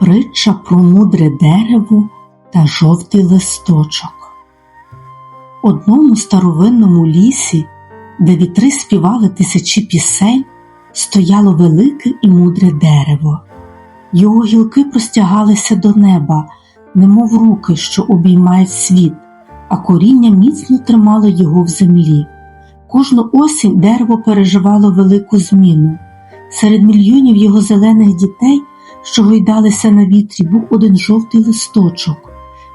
Притча про мудре дерево та жовтий листочок. Одному старовинному лісі, де вітри співали тисячі пісень, стояло велике і мудре дерево. Його гілки простягалися до неба, немов руки, що обіймають світ, а коріння міцно тримало його в землі. Кожну осінь дерево переживало велику зміну. Серед мільйонів його зелених дітей, що гойдалися на вітрі, був один жовтий листочок,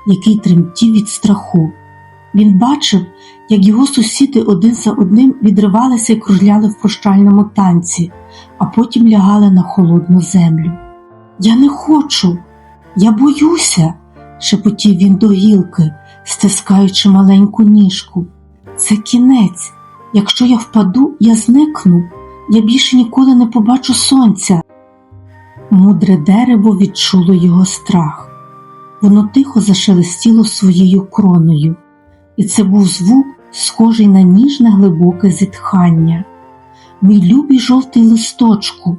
який тремтів від страху. Він бачив, як його сусіди один за одним відривалися і кружляли в прощальному танці, а потім лягали на холодну землю. Я не хочу, я боюся, шепотів він до гілки, стискаючи маленьку ніжку. Це кінець. Якщо я впаду, я зникну, я більше ніколи не побачу сонця. Мудре дерево відчуло його страх. Воно тихо зашелестіло своєю кроною, і це був звук, схожий на ніжне глибоке зітхання. Мій любий жовтий листочку,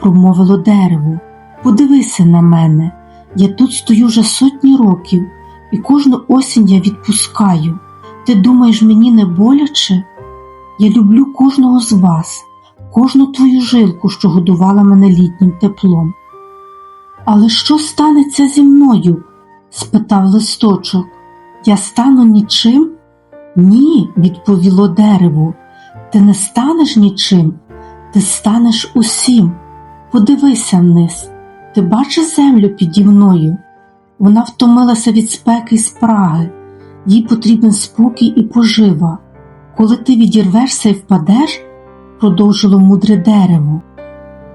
промовило дерево, подивися на мене. Я тут стою вже сотні років, і кожну осінь я відпускаю. Ти думаєш, мені не боляче? Я люблю кожного з вас, кожну твою жилку, що годувала мене літнім теплом. Але що станеться зі мною? спитав листочок. Я стану нічим? Ні, відповіло дерево. Ти не станеш нічим, ти станеш усім. Подивися вниз. Ти бачиш землю піді мною? Вона втомилася від спеки й спраги, їй потрібен спокій і пожива. Коли ти відірвешся і впадеш, продовжило мудре дерево,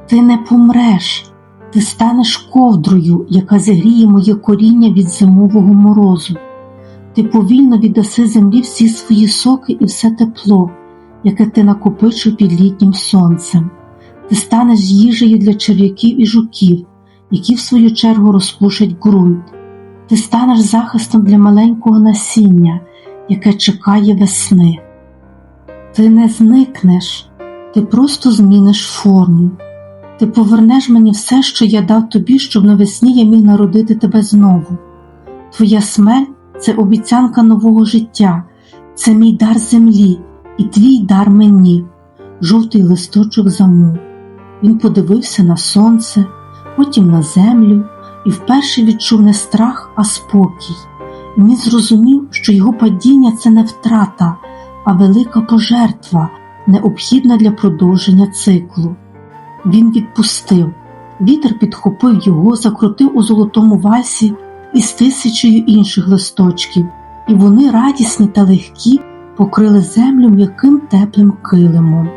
ти не помреш, ти станеш ковдрою, яка зігріє моє коріння від зимового морозу. Ти повільно віддаси землі всі свої соки і все тепло, яке ти накопичив під літнім сонцем. Ти станеш їжею для черв'яків і жуків, які в свою чергу розпушать ґрунт. Ти станеш захистом для маленького насіння, яке чекає весни. Ти не зникнеш, ти просто зміниш форму. Ти повернеш мені все, що я дав тобі, щоб навесні я міг народити тебе знову. Твоя смерть це обіцянка нового життя, це мій дар землі і твій дар мені. Жовтий листочок замов. Він подивився на сонце, потім на землю і вперше відчув не страх, а спокій. Він зрозумів, що його падіння це не втрата, а велика пожертва, необхідна для продовження циклу. Він відпустив, вітер підхопив його, закрутив у золотому вальсі із тисячею інших листочків, і вони, радісні та легкі, покрили землю м'яким теплим килимом.